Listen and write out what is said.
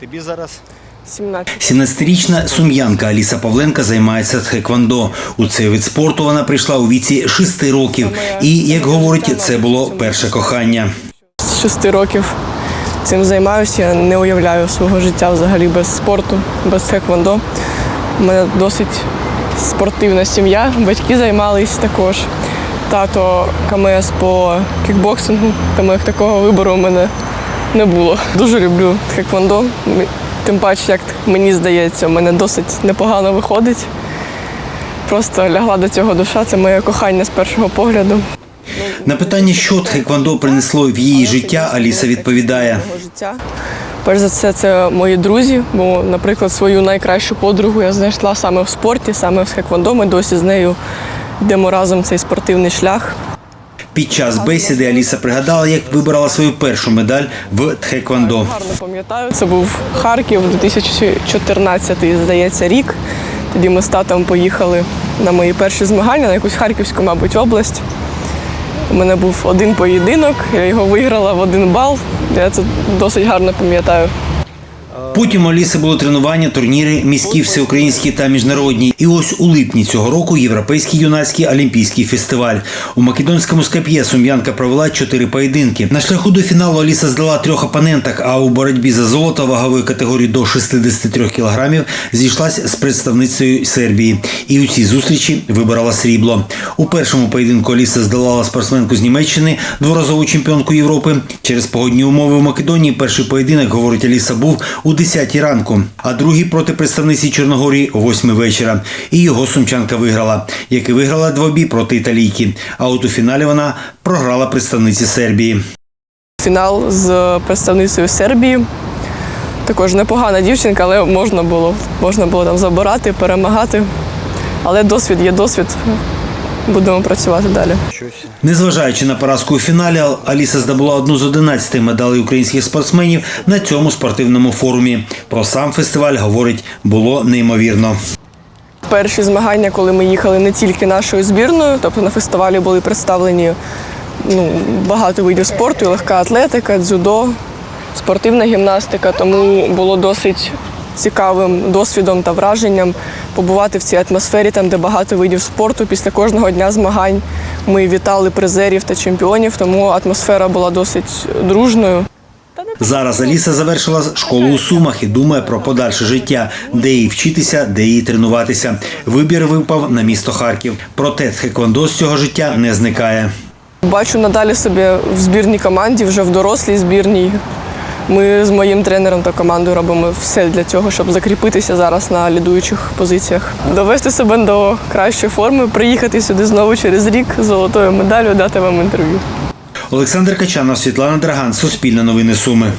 Тобі зараз 17. 17-річна сум'янка Аліса Павленка займається тхеквондо. У цей вид спорту вона прийшла у віці 6 років. І, як говорить, це було перше кохання. З 6 років цим займаюся. Я не уявляю свого життя взагалі без спорту, без тхеквондо. У мене досить спортивна сім'я. Батьки займались також. Тато КМС по кікбоксингу, тому як такого вибору у мене не було. Дуже люблю тхеквондо. Тим паче, як мені здається, у мене досить непогано виходить. Просто лягла до цього душа, це моє кохання з першого погляду. На питання, що тхеквондо принесло в її життя, Аліса відповідає. Перш за все, це мої друзі. Бо, наприклад, свою найкращу подругу я знайшла саме в спорті, саме в хеквондо. Ми досі з нею йдемо разом цей спортивний шлях. Під час бесіди Аліса пригадала, як вибрала свою першу медаль в тхеквондо. Гарно пам'ятаю. Це був Харків 2014, здається, рік. Тоді ми з татом поїхали на мої перші змагання на якусь харківську, мабуть, область. У мене був один поєдинок, я його виграла в один бал. Я це досить гарно пам'ятаю. Потім у Аліси було тренування, турніри, міські, всеукраїнські та міжнародні. І ось у липні цього року європейський юнацький олімпійський фестиваль. У македонському скап'є сум'янка провела чотири поєдинки. На шляху до фіналу Аліса здала трьох опоненток, а у боротьбі за золото вагової категорії до 63 кілограмів зійшлась з представницею Сербії. І у цій зустрічі виборола срібло. У першому поєдинку Аліса здолала спортсменку з Німеччини, дворазову чемпіонку Європи. Через погодні умови в Македонії перший поєдинок, говорить Аліса, був у 10 ранку, а другий проти представниці Чорногорії о 8 вечора. І його сумчанка виграла, як і виграла двобій проти італійки. А от у фіналі вона програла представниці Сербії. Фінал з представницею Сербії. Також непогана дівчинка, але можна було, можна було там забирати, перемагати. Але досвід є досвід. Будемо працювати далі. Незважаючи на поразку у фіналі, Аліса здобула одну з 11 медалей українських спортсменів на цьому спортивному форумі. Про сам фестиваль говорить було неймовірно. Перші змагання, коли ми їхали не тільки нашою збірною, тобто на фестивалі були представлені ну, багато видів спорту, і легка атлетика, дзюдо, спортивна гімнастика, тому було досить цікавим досвідом та враженням побувати в цій атмосфері, там, де багато видів спорту. Після кожного дня змагань ми вітали призерів та чемпіонів, тому атмосфера була досить дружною. Зараз Аліса завершила школу у Сумах і думає про подальше життя, де їй вчитися, де їй тренуватися. Вибір випав на місто Харків. Проте тхеквондо з цього життя не зникає. Бачу надалі себе в збірній команді, вже в дорослій збірній. Ми з моїм тренером та командою робимо все для цього, щоб закріпитися зараз на лідуючих позиціях. Довести себе до кращої форми, приїхати сюди знову через рік з золотою медаллю, дати вам інтерв'ю. Олександр Качанов, Світлана Драган, Суспільне новини Суми.